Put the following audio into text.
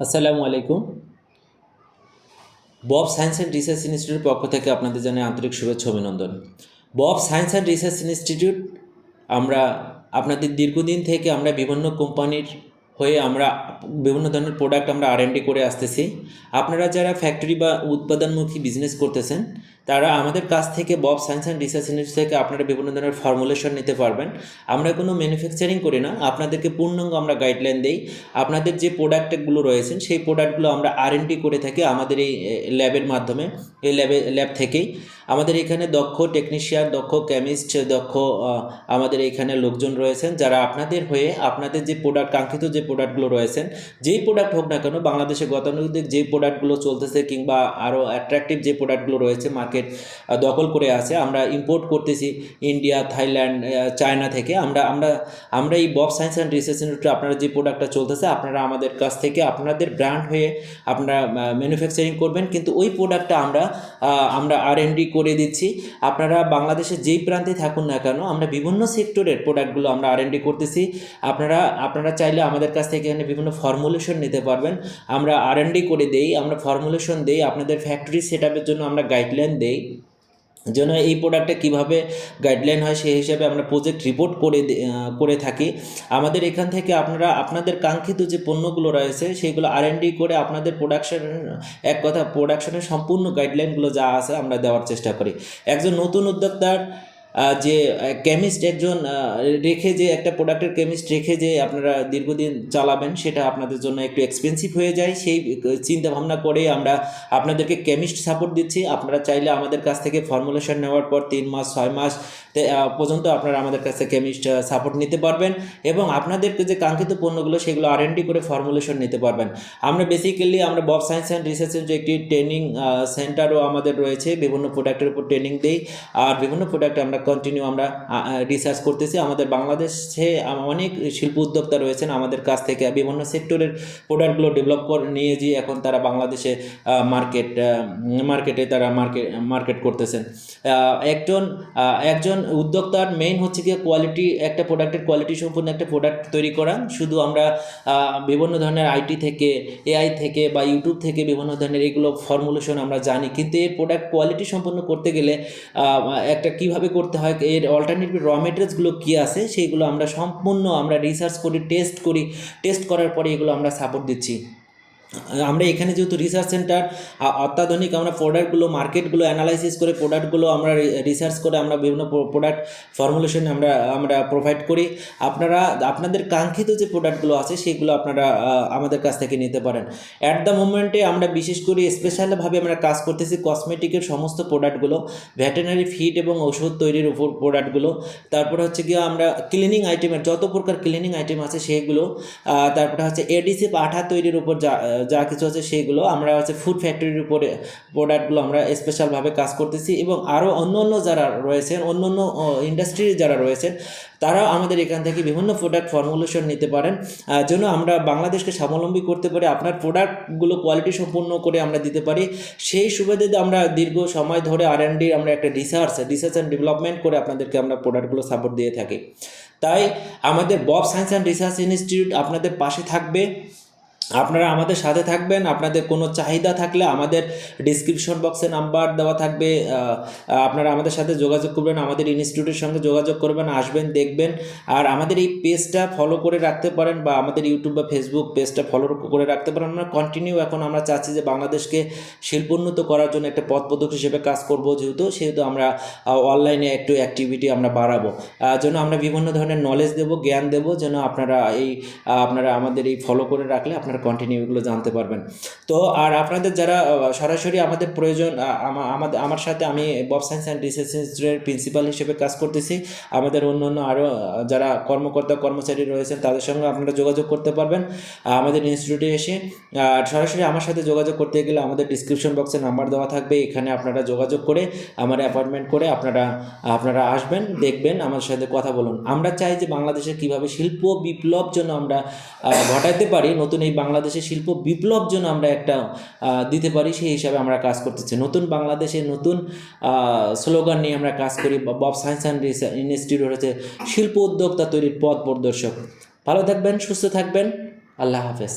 আসসালামু আলাইকুম। Bob science and research ইনস্টিটিউটের পক্ষ থেকে আপনাদের জানাই আন্তরিক শুভেচ্ছা অভিনন্দন। Bob science and research institute, আমরা আপনাদের দীর্ঘদিন থেকে আমরা বিভিন্ন কোম্পানির হয়ে আমরা বিভিন্ন ধরনের প্রোডাক্ট আমরা আর করে আসতেছি। আপনারা যারা ফ্যাক্টরি বা উৎপাদনমুখী বিজনেস করতেছেন তারা আমাদের কাছ থেকে Bob science and research institute থেকে আপনারা বিভিন্ন ধরনের ফর্মুলেশন নিতে পারবেন। আমরা কোনো ম্যানুফ্যাকচারিং করি না, আপনাদেরকে পূর্ণাঙ্গ আমরা গাইডলাইন দেই। আপনাদের যে প্রোডাক্টগুলো রয়েছেন সেই প্রোডাক্টগুলো আমরা আর করে থাকি আমাদের এই ল্যাবের মাধ্যমে, এই ল্যাবে ল্যাব থেকেই। আমাদের এখানে দক্ষ টেকনিশিয়ান দক্ষ কেমিস্ট দক্ষ আমাদের এখানে লোকজন রয়েছেন যারা আপনাদের হয়ে আপনাদের যে প্রোডাক্ট কাঙ্ক্ষিত যে প্রোডাক্টগুলো রয়েছেন যেই প্রোডাক্ট হোক না কেন, বাংলাদেশে গতানুগতিক যে প্রোডাক্টগুলো চলতেছে কিংবা আরও অ্যাট্রাকটিভ যে প্রোডাক্টগুলো রয়েছে মার্কেট দখল করে আছে। আমরা ইম্পোর্ট করতেছি ইন্ডিয়া থাইল্যান্ড চায়না থেকে। আমরা আমরা আমরা এই বব সায়েন্স অ্যান্ড রিসার্চ ইনস্টিটিউটে আপনারা যে প্রোডাক্টটা চলতেছে, আপনারা আমাদের কাছ থেকে আপনাদের ব্র্যান্ড হয়ে আপনারা ম্যানুফ্যাকচারিং করবেন। কিন্তু ওই প্রোডাক্টটা আমরা আমরা আর করে দিচ্ছি। আপনারা বাংলাদেশের যেই প্রান্তে থাকুন না কেন, আমরা বিভিন্ন সেক্টরের প্রোডাক্টগুলো আমরা আর করতেছি। আপনারা আপনারা চাইলে আমাদের কাছ থেকে এখানে বিভিন্ন ফর্মুলেশন নিতে পারবেন। আমরা আর করে দেই, আমরা ফর্মুলেশন দেই, আপনাদের ফ্যাক্টরি সেট জন্য আমরা গাইডলাইন দেই। যেন এই প্রোডাক্টটা কীভাবে গাইডলাইন হয় সেই হিসাবে আমরা প্রজেক্ট রিপোর্ট করে করে থাকি। আমাদের এখান থেকে আপনারা, আপনাদের কাঙ্ক্ষিত যে পণ্যগুলো রয়েছে সেইগুলো আর করে আপনাদের প্রোডাকশন এক কথা প্রোডাকশনের সম্পূর্ণ গাইডলাইনগুলো যা আছে আমরা দেওয়ার চেষ্টা করি। একজন নতুন উদ্যোক্তার যে কেমিস্ট একজন রেখে যে একটা প্রোডাক্টের কেমিস্ট রেখে যে আপনারা দীর্ঘদিন চালাবেন, সেটা আপনাদের জন্য একটু এক্সপেন্সিভ হয়ে যায়। সেই চিন্তা ভাবনা করে আমরা আপনাদেরকে কেমিস্ট সাপোর্ট দিচ্ছি। আপনারা চাইলে আমাদের কাছ থেকে ফর্মুলেশন নেওয়ার পর তিন মাস, ছয় মাস পর্যন্ত আপনারা আমাদের কাছে কেমিস্ট সাপোর্ট নিতে পারবেন এবং আপনাদেরকে যে কাঙ্ক্ষিত পণ্যগুলো, সেগুলো আর করে ফর্মুলেশন নিতে পারবেন। আমরা বেসিক্যালি আমরা বব সায়েন্স অ্যান্ড রিসার্চের যে একটি ট্রেনিং সেন্টারও আমাদের রয়েছে। বিভিন্ন প্রোডাক্টের উপর ট্রেনিং দেই। আর বিভিন্ন প্রোডাক্ট আমরা কন্টিনিউ আমরা রিসার্চ করতেছি। আমাদের বাংলাদেশে অনেক শিল্প উদ্যোক্তা রয়েছেন আমাদের কাছ থেকে। বিভিন্ন সেক্টরের প্রোডাক্টগুলো ডেভেলপ করে, নিয়ে যে এখন তারা বাংলাদেশে মার্কেট মার্কেটে তারা মার্কেট মার্কেট করতেছেন। একজন একজন উদ্যোক্তার মেইন হচ্ছে গিয়ে কোয়ালিটি একটা প্রোডাক্টের কোয়ালিটি সম্পূর্ণ একটা প্রোডাক্ট তৈরি করা। শুধু আমরা বিভিন্ন ধরনের আইটি থেকে এআই থেকে বা ইউটিউব থেকে বিভিন্ন ধরনের এগুলো ফর্মুলেশন আমরা জানি। কিন্তু এর প্রোডাক্ট কোয়ালিটি সম্পন্ন করতে গেলে একটা কীভাবে করতে হয় এর অল্টারনেটিভ র মেটেরিয়ালসগুলো কী আছে সেইগুলো আমরা সম্পূর্ণ আমরা রিসার্চ করি টেস্ট করি টেস্ট করার পরে এগুলো আমরা সাপোর্ট দিচ্ছি। আমরা এখানে যেহেতু রিসার্চ সেন্টার অত্যাধুনিক আমরা প্রোডাক্টগুলো মার্কেটগুলো অ্যানালাইসিস করে প্রোডাক্টগুলো আমরা রিসার্চ করে আমরা বিভিন্ন প্রোডাক্ট ফর্মুলেশন আমরা আমরা প্রোভাইড করি। আপনারা, আপনাদের কাঙ্ক্ষিত যে প্রোডাক্টগুলো আছে, সেগুলো আপনারা আমাদের কাছ থেকে নিতে পারেন। অ্যাট দ্য মোমেন্টে আমরা বিশেষ করে স্পেশালভাবে আমরা কাজ করতেছি কসমেটিকের সমস্ত প্রোডাক্টগুলো ভেটেনারি ফিড এবং ওষুধ তৈরির উপর প্রোডাক্টগুলো তারপরে হচ্ছে গিয়ে আমরা ক্লিনিং আইটেমের যত প্রকার ক্লিনিং আইটেম আছে সেগুলো তারপরে হচ্ছে এডিসি পাঠা তৈরির উপর যা যা কিছু আছে সেইগুলো আমরা হচ্ছে ফুড ফ্যাক্টরির উপরে প্রোডাক্টগুলো আমরা স্পেশালভাবে কাজ করতেছি এবং আরও অন্য অন্য যারা রয়েছেন অন্য অন্য ইন্ডাস্ট্রির যারা রয়েছেন, তারাও আমাদের এখান থেকে বিভিন্ন প্রোডাক্ট ফর্মুলেশন নিতে পারেন। যেন আমরা বাংলাদেশকে স্বাবলম্বী করতে পারি, আপনার প্রোডাক্টগুলো কোয়ালিটি সম্পূর্ণ করে আমরা দিতে পারি। সেই সুবাদে আমরা দীর্ঘ সময় ধরে আর আমরা একটা রিসার্চ রিসার্চ অ্যান্ড ডেভেলপমেন্ট করে আপনাদেরকে আমরা প্রোডাক্টগুলো সাপোর্ট দিয়ে থাকি। তাই আমাদের Bob science and research institute আপনাদের পাশে থাকবে। আপনারা আমাদের সাথে থাকবেন, আপনাদের কোনো চাহিদা থাকলে আমাদের ডিসক্রিপশন বক্সে নাম্বার দেওয়া থাকবে আপনারা আমাদের সাথে যোগাযোগ করবেন, আমাদের ইনস্টিটিউটের সঙ্গে যোগাযোগ করবেন, আসবেন, দেখবেন, আর আমাদের এই পেজটা ফলো করে রাখতে পারেন বা আমাদের ইউটিউব বা ফেসবুক পেজটা ফলো করে রাখতে পারেন। আমরা কন্টিনিউ এখন আমরা চাচ্ছি যে বাংলাদেশকে শিল্পোন্নত করার জন্য একটা পথ পদক হিসেবে কাজ করব যেহেতু, সেহেতু আমরা অনলাইনে একটু অ্যাক্টিভিটি আমরা বাড়াবো। যেন আমরা বিভিন্ন ধরনের নলেজ দেব, জ্ঞান দেব, যেন আপনারা এই আপনারা আমাদের এই ফলো করে রাখলে আপনারা কন্টিনিউ এগুলো জানতে পারবেন। তো আর আপনাদের যারা সরাসরি আমাদের প্রয়োজন আমাদের আমার সাথে আমি বব সায়েন্স অ্যান্ড রিসার্চ ইনস্টিটিউটের প্রিন্সিপাল হিসেবে কাজ করতেছি। আমাদের অন্য অন্য আরও যারা কর্মকর্তা, কর্মচারী রয়েছেন, তাদের সঙ্গে আপনারা যোগাযোগ করতে পারবেন। আমাদের ইনস্টিটিউটে এসে, আর সরাসরি আমার সাথে যোগাযোগ করতে গেলে আমাদের ডিসক্রিপশন বক্সে নাম্বার দেওয়া থাকবে। এখানে আপনারা যোগাযোগ করে, আমার অ্যাপয়েন্টমেন্ট করে আপনারা আপনারা আসবেন, দেখবেন আমার সাথে কথা বলুন। আমরা চাই যে বাংলাদেশে কীভাবে শিল্প বিপ্লব জন্য আমরা ঘটাতে পারি, নতুন এই বাংলাদেশের শিল্প বিপ্লব যেন আমরা একটা দিতে পারি, সেই হিসাবে আমরা কাজ করতেছি। নতুন বাংলাদেশে নতুন স্লোগান নিয়ে আমরা কাজ করি বব সায়েন্স অ্যান্ড ইনস্টিটিউট হচ্ছে শিল্প উদ্যোক্তা তৈরির পথ প্রদর্শক। ভালো থাকবেন, সুস্থ থাকবেন। আল্লাহ হাফেজ।